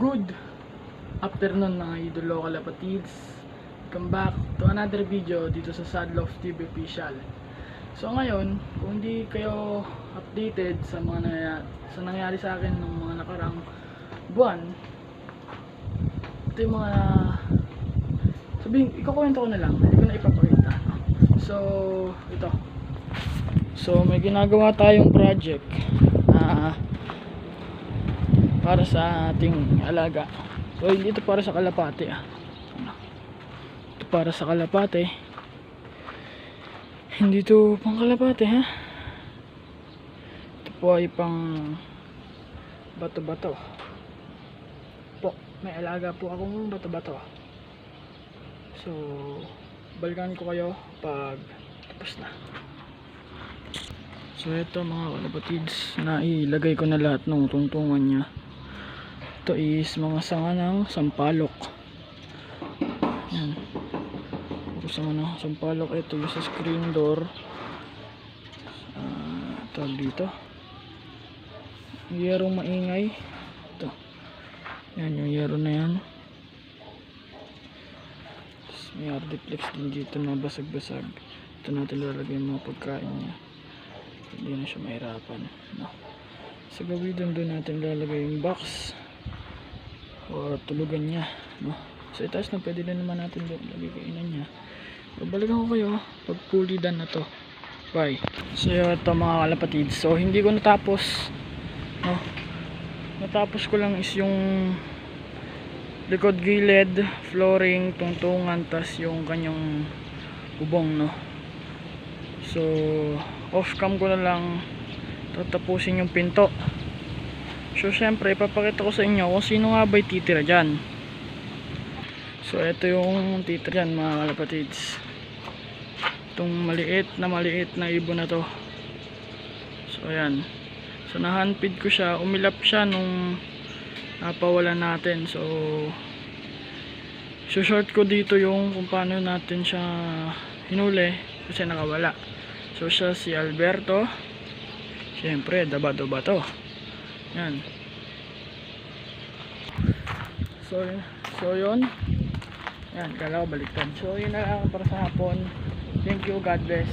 Good afternoon mga idol local kapatids Welcome back to another video dito sa Sadloft TV Official. So ngayon, kung hindi kayo updated sa mga nangyayari, sa nangyari sa akin ng mga nakarang buwan Ito yung mga Sabihin, ikukwento ko na lang, hindi ko na ipapakita. So, ito. So, may ginagawa tayong project na para sa ating alaga. So hindi ito para sa kalapate ah. Ito para sa kalapate. Hindi ito pang kalapate ha. Ito po ay pang bato-bato. Po, may alaga po akong bato-bato. So, balikan ko kayo pag tapos na. So ito mga kalapatids, nailagay ko na lahat ng tungtungan niya. Ito is mga sanga ng sampalok. Yan. Puro sanga ng sampalok. Ito yung sa screen door. Uh, tawag dito. Yerong maingay. Ito. Yan yung yero na yan. Tapos may ardiplex din dito na basag-basag. Ito natin lalagay yung mga pagkain niya. Hindi na siya mahirapan. No. Sa gawin doon natin lalagay yung box or tulugan niya no? So itaas na pwede na naman natin doon lagay kainan niya. Babalikan ko kayo pag fully done na to. Bye. So ito mga kalapatid. So hindi ko natapos no? Natapos ko lang is yung likod gilid flooring tungtungan tas yung kanyang ubong no? So off cam ko na lang. Tatapusin yung pinto So syempre ipapakita ko sa inyo kung sino nga ba'y titira dyan. So ito yung titira dyan mga kalapatids. Itong maliit na maliit na ibon na to. So ayan. So nahanpid ko siya. Umilap siya nung napawalan natin. So so short ko dito yung kung paano natin siya hinuli kasi nakawala. So siya si Alberto. Siyempre, daba-daba to. Yan. So, so yun. Yan, kala ko baliktad. So, yun na lang para sa hapon. Thank you, God bless.